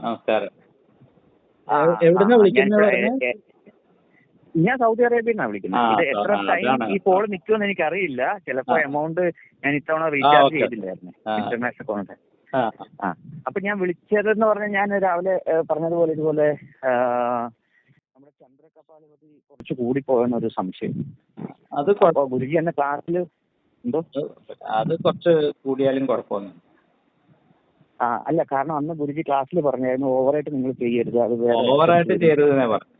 നമസ്കാരം. എവിടുന്നാ വിളിക്കുന്നത് ഞാൻ- സൗദി അറേബ്യയിൽ നിന്നാണ് വിളിക്കുന്നത് ഇത് എത്ര ടൈം. ഈ കോൾ നിൽക്കുമെന്ന് എനിക്ക് അറിയില്ല ചിലപ്പോ. എമൗണ്ട് ഞാൻ ഇത്തവണ റീചാർജ്. ചെയ്തില്ലായിരുന്നു. ഇന്റർനാഷണൽ ആ. ആ അപ്പൊ ഞാൻ വിളിച്ചതെന്ന് പറഞ്ഞാൽ ഞാൻ രാവിലെ പറഞ്ഞതുപോലെ ഇതുപോലെ നമ്മുടെ ചന്ദ്രകപാലപതി കുറച്ച് കൂടിപ്പോയെന്ന് ഒരു സംശയം. അത് ഗുരുജി എന്ന ക്ലാസ്സിൽ എന്തോ? അത് കുറച്ച് കൂടിയാലും കുഴപ്പമൊന്നും ആ അല്ല കാരണം അന്ന് ഗുരുജി ക്ലാസ്സിൽ പറഞ്ഞായിരുന്നു ഓവറായിട്ട് നിങ്ങൾ ചെയ്യരുത് അത് വേറെ ഓവറായിട്ട് ചെയ്തതെന്നേ പറഞ്ഞു.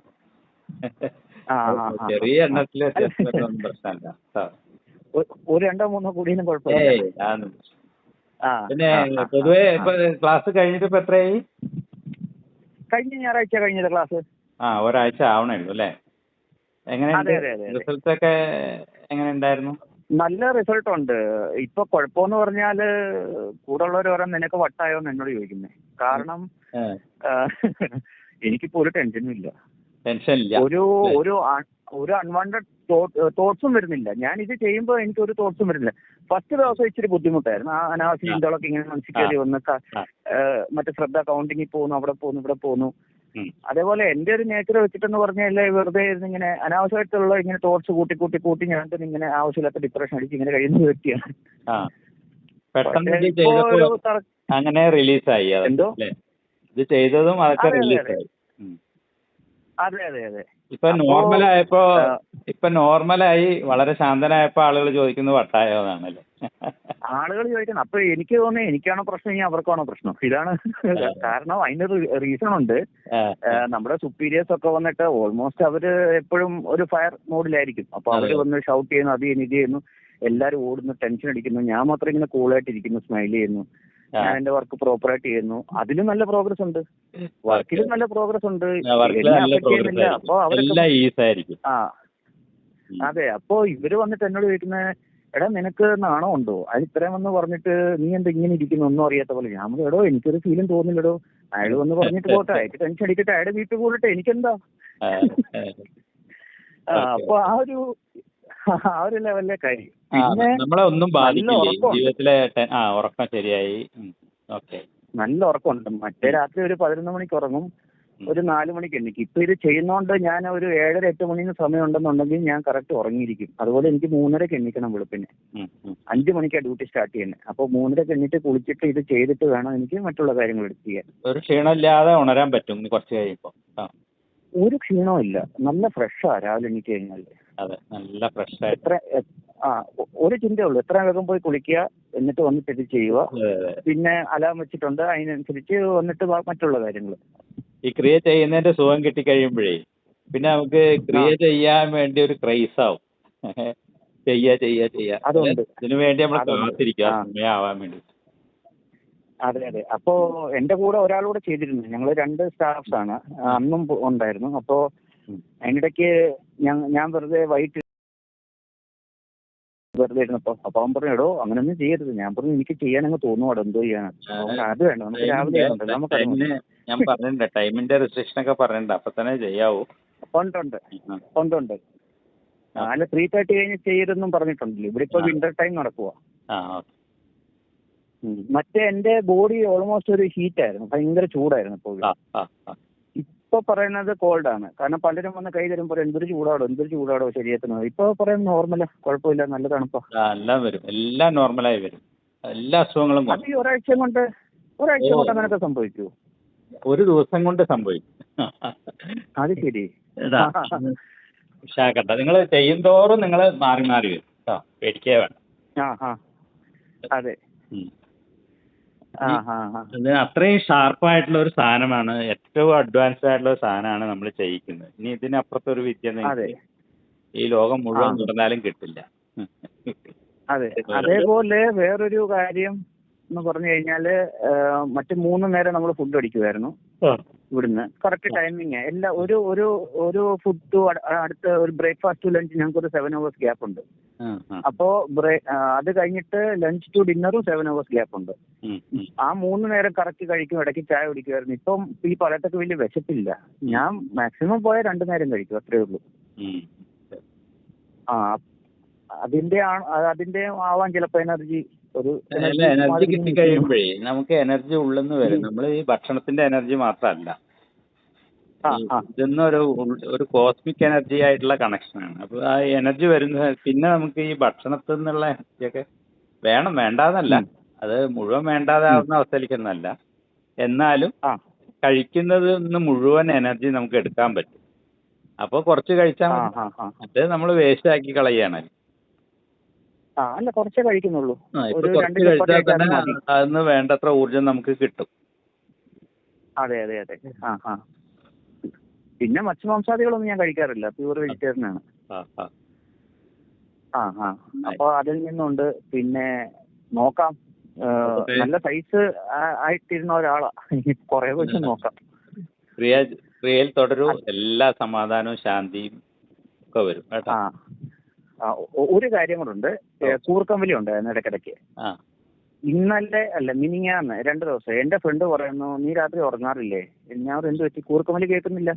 ആ, ആ, ആ. ചെറിയ എണ്ണത്തിൽ വ്യത്യാസം വരുന്നതൊന്നും പ്രശ്നമല്ല. കേട്ടോ. ഒരു- ഒരു രണ്ടോ മൂന്നോ കൂടിയൊന്നും കുഴപ്പമില്ല. ഏയ് അതൊന്നും പ്രശ്നം- ആ പിന്നെ ആ, ആ, പൊതുവെ ആ. ഇപ്പൊ ക്ലാസ് കഴിഞ്ഞിട്ട് ഇപ്പൊ എത്രയായി? കഴിഞ്ഞ ഞായറാഴ്ച കഴിഞ്ഞത് ക്ലാസ്. ആ ഒരാഴ്ച ആവണേ ഉള്ളൂ അല്ലേ? അതെ. റിസൾട്ട് ഒക്കെ എങ്ങനെ ഉണ്ടായിരുന്നു? നല്ല റിസൾട്ട് ഉണ്ട്. ഇപ്പൊ കുഴപ്പമെന്ന് പറഞ്ഞാൽ കൂടെ ഉള്ളവർ പറയാൻ നിനക്ക് വട്ടായോന്ന് എന്നോട് ചോദിക്കുന്നേ. കാരണം എനിക്കിപ്പോ ഒരു ടെൻഷനും ഇല്ല. ഒരു ഒരു ഒരു അൺവാണ്ടഡ് തോട്ട്സും വരുന്നില്ല. ഞാൻ ഇത് ചെയ്യുമ്പോൾ എനിക്ക് ഒരു തോട്ട്സും വരുന്നില്ല. ഫസ്റ്റ് ദിവസം ഇച്ചിരി ബുദ്ധിമുട്ടായിരുന്നു. ആ അനാവശ്യ. ചിന്തകളൊക്കെ ഇങ്ങനെ മനസ്സിൽ കയറി വന്ന് മറ്റേ ശ്രദ്ധ കൗണ്ടിങ്ങിൽ പോകുന്നു അവിടെ പോകുന്നു ഇവിടെ പോകുന്നു. അതേപോലെ എന്റെ ഒരു നേച്ചർ വെച്ചിട്ടെന്ന് പറഞ്ഞാൽ വെറുതെ ഇരുന്ന് ഇങ്ങനെ അനാവശ്യമായിട്ടുള്ള ഇങ്ങനെ തോട്ട്സ് കൂട്ടി കൂട്ടി കൂട്ടി ഞാൻ തന്നെ ഇങ്ങനെ ആവശ്യമില്ലാത്ത ഡിപ്രഷൻ അടിച്ച് ഇങ്ങനെ കഴിയുന്ന വ്യക്തിയാണ്. അങ്ങനെ റിലീസായി എന്തോ? ഇത് ചെയ്തതും അതൊക്കെ അതെ, അതെ, റിലീസായി അതെ അതെ അതെ. ഇപ്പൊ നോർമൽ ആയപ്പോ ഇപ്പൊ നോർമലായി വളരെ ശാന്തനായപ്പോ ആളുകൾ ചോദിക്കുന്നത് വട്ടായോ എന്നാണല്ലേ ആളുകൾ ചോദിക്കുന്നത് അപ്പൊ എനിക്ക് തോന്നുന്നത് എനിക്കാണോ പ്രശ്നം ഇനി അവർക്കാണോ പ്രശ്നം? ഇതാണ് കാരണം അതിന്റെ റീസൺ ഉണ്ട്. നമ്മുടെ സുപ്പീരിയേഴ്സ് ഒക്കെ വന്നിട്ട് ഓൾമോസ്റ്റ് അവർ എപ്പോഴും ഒരു ഫയർ മോഡിലായിരിക്കും അപ്പൊ അവർ വന്ന് ഷൗട്ട് ചെയ്യുന്നു അത് ചെയ്യുന്നു ഇത് ചെയ്യുന്നു. എല്ലാരും ഓടുന്നു ടെൻഷൻ അടിക്കുന്നു. ഞാൻ മാത്രം ഇങ്ങനെ കൂളായിട്ട് ഇരിക്കുന്നു സ്മൈൽ ചെയ്യുന്നു. ഞാൻ എന്റെ വർക്ക് പ്രോപ്പറായിട്ട് ചെയ്യുന്നു. അതിലും നല്ല പ്രോഗ്രസ് ഉണ്ട്. വർക്കിലും നല്ല പ്രോഗ്രസ് ഉണ്ട്. അപ്പൊ അവരൊക്കെ ആയിരിക്കും. ആ. അതെ. അപ്പോ ഇവർ വന്നിട്ട് എന്നോട് ചോദിക്കുന്നത് എടാ നിനക്ക് നാണം ഉണ്ടോ അത് ഇത്രയും വന്ന് പറഞ്ഞിട്ട് നീ എന്താ ഇങ്ങനെ ഇരിക്കുന്നു? ഒന്നും അറിയാത്ത പോലെ. ഞാൻ എടോ എനിക്കൊരു ഫീലും തോന്നില്ലടോ അയാൾ വന്ന് പറഞ്ഞിട്ട് പോട്ടെ. അയാൾക്ക് ടെൻഷൻ അടിക്കട്ടെ. അയാളുടെ വീട്ടിൽ പോകട്ടെ. എനിക്കെന്താ? അപ്പൊ ആ ഒരു ആ ഒരു ലെവലിലെ കാര്യം. പിന്നെ നമ്മളെ ഒന്നും ജീവിതത്തിലെ ആ ഉറക്കം ശരിയായി. ഓക്കെ നല്ല ഉറക്കമുണ്ട്. മറ്റേ രാത്രി ഒരു പതിനൊന്ന് മണിക്ക് ഉറങ്ങും. ഒരു നാല് മണിക്ക് എണ്ണിക്കും ഇപ്പൊ ഇത് ചെയ്യുന്നോണ്ട് ഞാൻ ഒരു ഏഴര എട്ട് മണിന് സമയം ഉണ്ടെന്നുണ്ടെങ്കിൽ ഞാൻ കറക്റ്റ് ഉറങ്ങിയിരിക്കും. അതുപോലെ എനിക്ക് മൂന്നരക്ക് എണ്ണിക്കണം വെളുപ്പിന്. അഞ്ച് മണിക്ക് ഡ്യൂട്ടി സ്റ്റാർട്ട് ചെയ്യുന്നത് അപ്പൊ മൂന്നരക്ക് എണ്ണിട്ട് കുളിച്ചിട്ട് ഇത് ചെയ്തിട്ട് വേണം എനിക്ക് മറ്റുള്ള കാര്യങ്ങൾ എടുത്ത് ചെയ്യാൻ. ഒരു ക്ഷീണമില്ലാതെ ഉണരാൻ പറ്റും കുറച്ച് കഴിയുമ്പോൾ ആ. ഒരു ക്ഷീണവും ഇല്ല നല്ല ഫ്രഷാ രാവിലെ എണീറ്റ് കഴിഞ്ഞാൽ അതെ നല്ല ഫ്രഷ് എത്ര ആ ഒരു ചിന്തയേ ഉള്ളൂ എത്ര വേഗം പോയി കുളിക്കുക എന്നിട്ട് വന്നിട്ട് ഇത് ചെയ്യുക. പിന്നെ അലാം വെച്ചിട്ടുണ്ട്. അതിനനുസരിച്ച് വന്നിട്ട് മറ്റുള്ള കാര്യങ്ങൾ ഈ ക്രിയ ചെയ്യുന്നതിന്റെ സുഖം കിട്ടിക്കഴിയുമ്പോഴേ പിന്നെ നമുക്ക് ക്രിയ ചെയ്യാൻ വേണ്ടി ഒരു ക്രൈസ് ആവും. ചെയ്യാ ചെയ്യാ ചെയ്യാ. അതുകൊണ്ട് ഇതിനു വേണ്ടി നമ്മൾ. കാത്തിരിക്കുക. സമയമാവാൻ വേണ്ടി. അതെ അതെ. അപ്പോ എന്റെ കൂടെ ഒരാളൂടെ ചെയ്തിരുന്നു ഞങ്ങൾ രണ്ട് സ്റ്റാഫ്സ് ആണ്. അന്നും ഉണ്ടായിരുന്നു. അപ്പോ. അതിനിടയ്ക്ക് ഞാൻ ഞാൻ വെറുതെ വൈകിട്ട് വെറുതെ ഇരുന്നപ്പോ അപ്പൊ അവൻ പറഞ്ഞു എടോ അങ്ങനൊന്നും ചെയ്യരുത്. ഞാൻ പറഞ്ഞു എനിക്ക് ചെയ്യാൻ അങ്ങ് തോന്നുവാടോ എന്തോ ചെയ്യാൻ അത് വേണ്ട. നമുക്ക് രാവിലെ നമുക്ക് ഞാൻ പറഞ്ഞിട്ടുണ്ട് ടൈമിന്റെ റെസ്ട്രിക്ഷൻ ഒക്കെ പറഞ്ഞിട്ടുണ്ട്. അപ്പൊ തന്നെ ചെയ്യാവൂ. ഉണ്ട് ഉണ്ട്. ഉണ്ട് ഉണ്ട്. അല്ല ത്രീ തേർട്ടി കഴിഞ്ഞ് ചെയ്യരുതെന്നും പറഞ്ഞിട്ടുണ്ടല്ലോ. ഇവിടെ ഇപ്പൊ വിന്റർ ടൈം ഓക്കെ. മറ്റേ എന്റെ ബോഡി ഓൾമോസ്റ്റ് ഒരു ഹീറ്റ് ആയിരുന്നു. ഭയങ്കര ചൂടായിരുന്നു ഇപ്പോൾ ഇപ്പൊ പറയുന്നത് കോൾഡ് ആണ്. കാരണം പലരും വന്ന് കൈ തരുമ്പോൾ എന്തൊരു ചൂടാടോ എന്തൊരു ചൂടാടോ ശരീരത്തിന്? ഇപ്പൊ പറയുന്നത് നോർമലാ കുഴപ്പമില്ല നല്ല തണുപ്പാ എല്ലാം വരും. എല്ലാം നോർമലായി വരും. എല്ലാ അസുഖങ്ങളും അത് ഈ ഒരാഴ്ച കൊണ്ട് ഒരാഴ്ച. കൊണ്ട് അങ്ങനെയൊക്കെ സംഭവിച്ചു ഒരു ദിവസം കൊണ്ട് സംഭവിക്കും. അത് ശരി. ഉഷാക്കട്ടെ നിങ്ങൾ ചെയ്യുന്തോറും നിങ്ങൾ മാറി മാറി വരും. കേട്ടോ. പേടിക്കേ വേണം ആ ആ. അതെ. അത്രയും ഷാർപ്പായിട്ടുള്ള ഒരു സാധനമാണ്. ഏറ്റവും അഡ്വാൻസ്ഡ് ആയിട്ടുള്ള ഒരു സാധനമാണ് നമ്മൾ ചെയ്യിക്കുന്നത്. ഇനി ഇതിനപ്പുറത്തൊരു വിദ്യ ഈ ലോകം മുഴുവൻ നടന്നാലും കിട്ടില്ല. അതെ. അതേപോലെ വേറൊരു കാര്യം എന്ന് പറഞ്ഞു കഴിഞ്ഞാൽ മറ്റു മൂന്ന് നേരം നമ്മൾ ഫുഡ് അടിക്കുമായിരുന്നു ഇവിടുന്ന്. കറക്റ്റ് ടൈമിങ് എല്ലാ ഒരു ഒരു ഒരു ഫുഡ് അടുത്ത ഒരു ബ്രേക്ക്ഫാസ്റ്റ് ലഞ്ച് ഞങ്ങൾക്ക് ഒരു സെവൻ അവേഴ്സ് ഗ്യാപ്പ് ഉണ്ട്. അപ്പോ ബ്രേ- അത് കഴിഞ്ഞിട്ട് ലഞ്ച് ടു ഡിന്നറും സെവൻ അവേഴ്സ് ഗ്യാപ്പ് ഉണ്ട്. ആ മൂന്ന് നേരം കറക്റ്റ് കഴിക്കും ഇടയ്ക്ക് ചായ കുടിക്കുമായിരുന്നു. ഇപ്പം ഈ പറയത്തൊക്കെ വലിയ വിശപ്പില്ല. ഞാൻ മാക്സിമം പോയ രണ്ടു നേരം കഴിക്കും അത്രേ ഉള്ളൂ. ആ അതിന്റെ അതിന്റെ ആവാൻ ചിലപ്പോ എനർജി ഒരു എനർജി കിട്ടി കഴിയുമ്പോഴേ നമുക്ക് എനർജി ഉള്ളെന്ന് വരും. നമ്മൾ ഈ ഭക്ഷണത്തിന്റെ എനർജി മാത്രമല്ല. ഇതെന്നൊരു ഒരു കോസ്മിക് എനർജി ആയിട്ടുള്ള കണക്ഷനാണ് അപ്പോൾ ആ എനർജി വരുന്ന പിന്നെ നമുക്ക് ഈ ഭക്ഷണത്തിൽ നിന്നുള്ള എനർജിയൊക്കെ വേണം വേണ്ടാന്നല്ല. അത് മുഴുവൻ വേണ്ടാതാവുന്ന അവസ്ഥയിലേക്കൊന്നല്ല. എന്നാലും കഴിക്കുന്നത് നിന്ന് മുഴുവൻ എനർജി നമുക്ക് എടുക്കാൻ പറ്റും. അപ്പോൾ കുറച്ച് കഴിച്ചാൽ അത് നമ്മൾ വേസ്റ്റ് ആക്കി കളയാണ് അല്ല കുറച്ചേ കഴിക്കുന്നുള്ളൂ. കുറച്ച് കഴിച്ചാൽ തന്നെ കഴിച്ചാൽ അതിന് വേണ്ടത്ര ഊർജം നമുക്ക് കിട്ടും. അതെ അതെ അതെ. ആ ആ. പിന്നെ മത്സ്യമാംസാദികളൊന്നും ഞാൻ കഴിക്കാറില്ല. പ്യൂർ വെജിറ്റേറിയൻ ആണ് ആ. ആ അപ്പൊ അതിൽ നിന്നുണ്ട്. പിന്നെ നോക്കാം. നല്ല സൈസ് ആയിട്ടിരുന്ന ഒരാളാ. കൊറേ വെച്ച് നോക്കാം. ക്രിയ ക്രിയയിൽ തുടരൂ. എല്ലാ സമാധാനവും ശാന്തിയും ഒക്കെ വരും. കേട്ടോ. ഒരു കാര്യം കൂടെ കൂർക്കമ്പലി ഉണ്ടായിരുന്നു ഇടയ്ക്കിടയ്ക്ക് ഇന്നലെ അല്ല മിനിങ്ങാന്ന് രണ്ട് ദിവസം. എന്റെ ഫ്രണ്ട് പറയുന്നു നീ രാത്രി ഉറങ്ങാറില്ലേ? ഞാൻ എന്ത് പറ്റി? കൂർക്കമ്പലി കേൾക്കുന്നില്ല.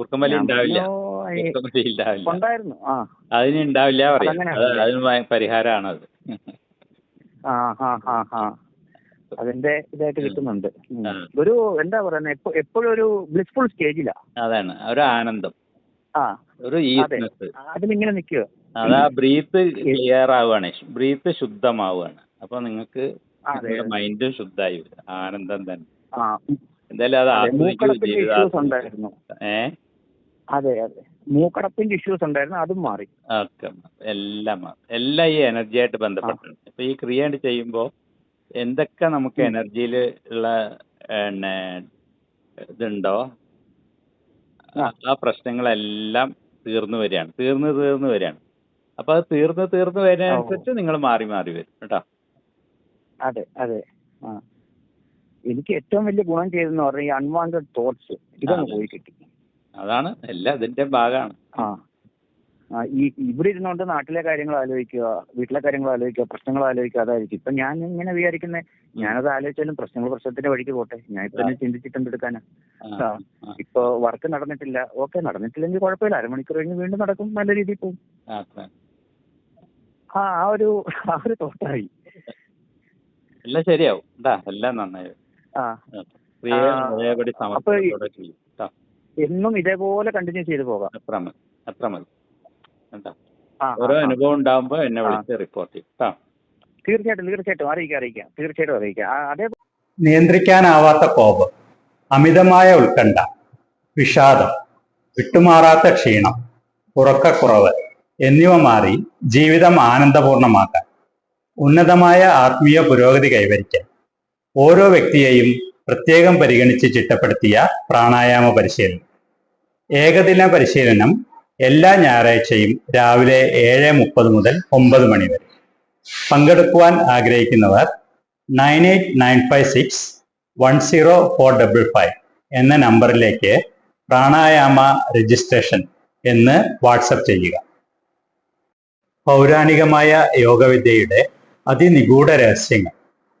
കുറുക്കമ്പലി ഞാൻ ഉണ്ടാവില്ല. പറഞ്ഞു, "ഏയ്, കുറുക്കമ്പലി ഉണ്ടാവില്ല. ഉണ്ടായിരുന്നു. അതിന് ഉണ്ടാവില്ല പറയും. അത് അതിന് പരിഹാരമാണ് അത് അതിന്റെ ഇതായിട്ട് കിട്ടുന്നുണ്ട്. ഒരു എന്താ പറയുന്നത് എപ്പോഴും ഒരു ബ്ലിസ്ഫുൾ സ്റ്റേജിലാ അതാണ്. ഒരു ആനന്ദം. ഒരു അതിലിങ്ങനെ നിൽക്കുക. അതാ ബ്രീത്ത് ക്ലിയർ ആവുകയാണ് ബ്രീത്ത് ശുദ്ധമാവുകയാണ് അപ്പൊ നിങ്ങൾക്ക് മൈൻഡ് ശുദ്ധമായി വരും. ആനന്ദം തന്നെ. എന്തായാലും അത് അതെ, ഏഹ് അതെ അതെ. മൂക്കടപ്പിന്റെ ഇഷ്യൂസ് ഉണ്ടായിരുന്നു അതും മാറി. ഒക്കെ. എല്ലാം മാറും. എല്ലാം ഈ എനർജി ആയിട്ട് ബന്ധപ്പെട്ടാണ് ഇപ്പൊ ഈ ക്രിയ ചെയ്യുമ്പോൾ എന്തൊക്കെ നമുക്ക് എനർജിയിൽ ഉള്ള പിന്നെ ഇതുണ്ടോ? ആ. പ്രശ്നങ്ങളെല്ലാം തീർന്നു വരികയാണ്. തീർന്ന് തീർന്ന് വരികയാണ്. അപ്പൊ അത് തീർന്ന് തീർന്ന് വരുന്നതനുസരിച്ച് നിങ്ങൾ മാറി മാറി വരും. കേട്ടോ? അതെ അതെ. ആ. എനിക്ക് ഏറ്റവും വലിയ ഗുണം ചെയ്തെന്ന് പറഞ്ഞാൽ ഈ അൺവാണ്ടഡ് തോട്ട്സ് ഇതൊന്ന് പോയി കിട്ടി. അതാണ് എല്ലാം ഇതിന്റെ ഭാഗമാണ്. ആ. ഈ ഇവിടെ ഇരുന്നുകൊണ്ട് നാട്ടിലെ കാര്യങ്ങൾ ആലോചിക്കുക വീട്ടിലെ കാര്യങ്ങൾ ആലോചിക്കുക പ്രശ്നങ്ങൾ ആലോചിക്കുക അതായിരിക്കും. ഇപ്പൊ ഞാൻ ഇങ്ങനെ വിചാരിക്കുന്നത് ഞാനത് ആലോചിച്ചാലും പ്രശ്നങ്ങൾ പ്രശ്നത്തിന്റെ വഴിക്ക് പോട്ടെ. ഞാൻ ഇപ്പൊ തന്നെ. ആ, ഇപ്പൊ വർക്ക് നടന്നിട്ടില്ല. ഓക്കെ നടന്നിട്ടില്ലെങ്കിൽ കുഴപ്പമില്ല. അരമണിക്കൂർ കഴിഞ്ഞ് വീണ്ടും നടക്കും. നല്ല രീതിയിൽ പോകും. ആ, ആ. ഒരു ആ ഒരു തോട്ടായി. എല്ലാം ശരിയാവും. എല്ലാം നന്നായി. അപ്പൊ ഈ- സമർപ്പണത്തോടെ ചെയ്യും കേട്ടോ എന്നും ഇതേപോലെ കണ്ടിന്യൂ ചെയ്തു പോകാം. അത്ര മതി. അത്ര മതി. ഓരോ. അനുഭവം ഉണ്ടാകുമ്പോ എന്നെ. വിളിച്ച് റിപ്പോർട്ട് ചെയ്യും. തീർച്ചയായിട്ടും തീർച്ചയായിട്ടും. അറിയിക്കാം അറിയിക്കാം. തീർച്ചയായിട്ടും അറിയിക്കാം. അതേ നിയന്ത്രിക്കാനാവാത്ത കോപം അമിതമായ ഉത്കണ്ഠ വിഷാദം വിട്ടുമാറാത്ത ക്ഷീണം ഉറക്കക്കുറവ് എന്നിവ മാറി ജീവിതം ആനന്ദപൂർണമാക്കാൻ ഉന്നതമായ ആത്മീയ പുരോഗതി കൈവരിക്കാൻ ഓരോ വ്യക്തിയെയും പ്രത്യേകം പരിഗണിച്ച് ചിട്ടപ്പെടുത്തിയ പ്രാണായാമ പരിശീലനം. ഏകദിന പരിശീലനം എല്ലാ ഞായറാഴ്ചയും രാവിലെ ഏഴ് മുപ്പത് മുതൽ ഒമ്പത് മണി വരെ. പങ്കെടുക്കുവാൻ ആഗ്രഹിക്കുന്നവർ nine eight nine five six one zero four double five എന്ന നമ്പറിലേക്ക് പ്രാണായാമ രജിസ്ട്രേഷൻ എന്ന് വാട്സപ്പ് ചെയ്യുക. പൗരാണികമായ യോഗവിദ്യയുടെ അതിനിഗൂഢ രഹസ്യങ്ങൾ.